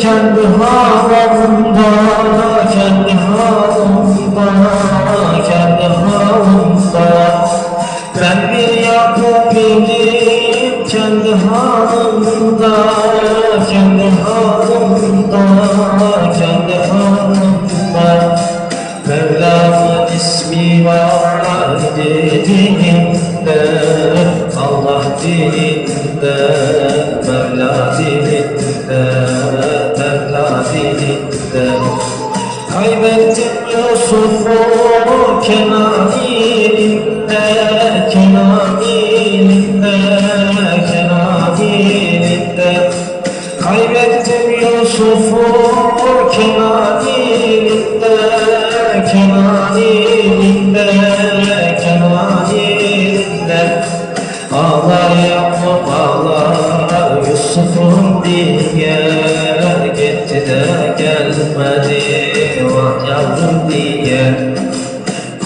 kendi halında kendi halında kendi halında ben bir Yakup idim kendi halında kendi halında kendi Kaybettim Yusuf'u kenar ilinde Kenar ilinde Kenar ilinde Kaybettim Yusuf'u kenar ilinde Kenar de gelmedi. Vah yavrum diye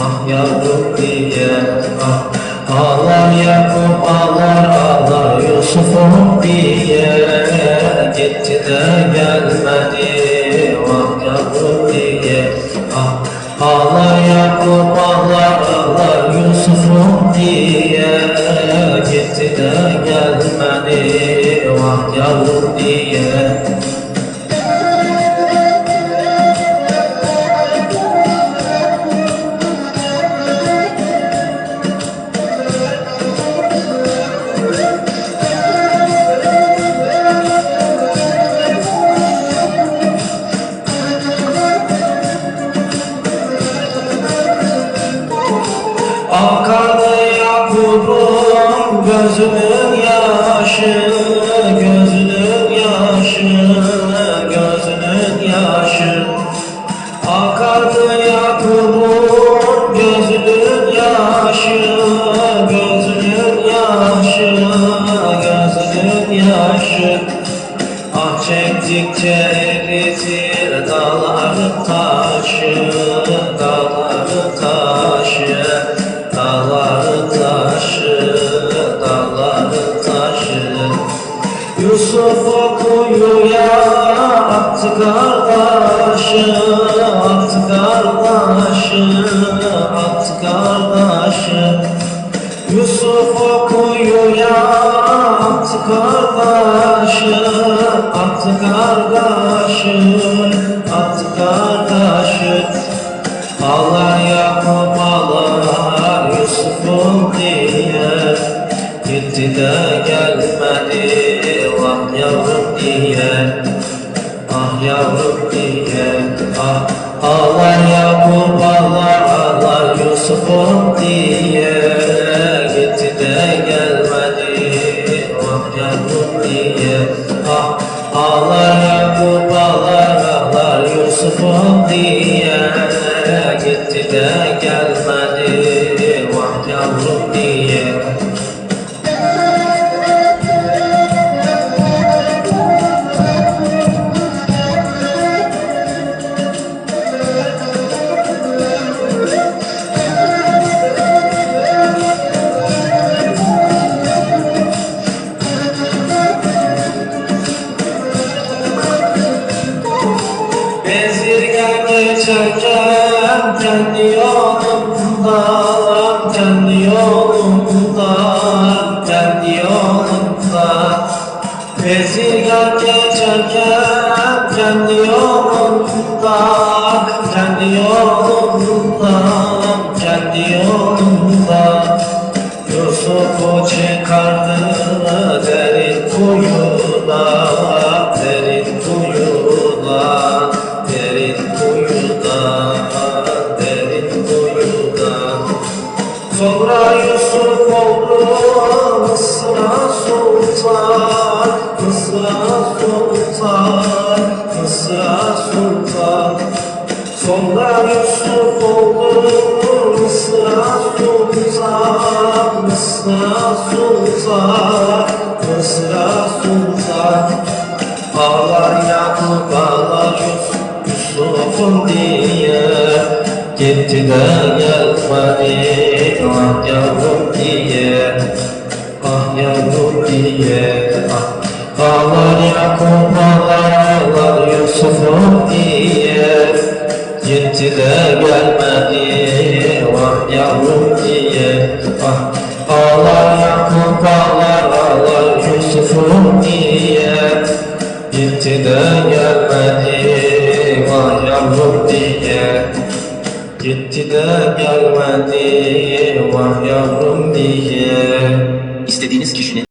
Ah yavrum diye. Ah Ağlar Yakup ağlar ağlar Yusuf'um diye. Gitti de gelmedi. Vah yavrum diye ah Ağlar Yakup ağlar ağlar Yusuf'um Ah çektikçe eritir dağları taşı Dağları taşı Dağları taşı Dağları taşı. Yusuf'u kuyuya attı kardeşi Attı kardeşi attı kardeşi Attı kardeşi Attı kardeşi Allah Yakup ağlar Yusuf'um diye Gitti de gelmedi Vah yavrum diye. Ah yavrum diye Ah ağlar Yakup ağlar ağlar Yusuf'um diye Yusuf'um diye Gitti de geçerken kendi yolumda Kendi yolumda, kendi yolumda. Bezirgen geçerken kendi yolumda Kendi yolumda, kendi yolumda. Yusuf'u çıkardı derin kuyuda Sonra Yusuf oldu Mısır'a sultan Mısır'a sultan Mısır'a sultan Sonra Yusuf oldu Mısır'a sultan Mısır'a sultan Mısır'a sultan Ağlar Yakup ağlar Yusuf Yusuf'um diye. Gitti de gelmedi Ah yavrum diye Ah yavrum diye Ah Ağlar Yakup ağlar ağlar Yusuf Yusuf'um diye Gitti de gelmedi Vah yavrum de gelmedi. Vah yavrum diye. İstediğiniz kişinin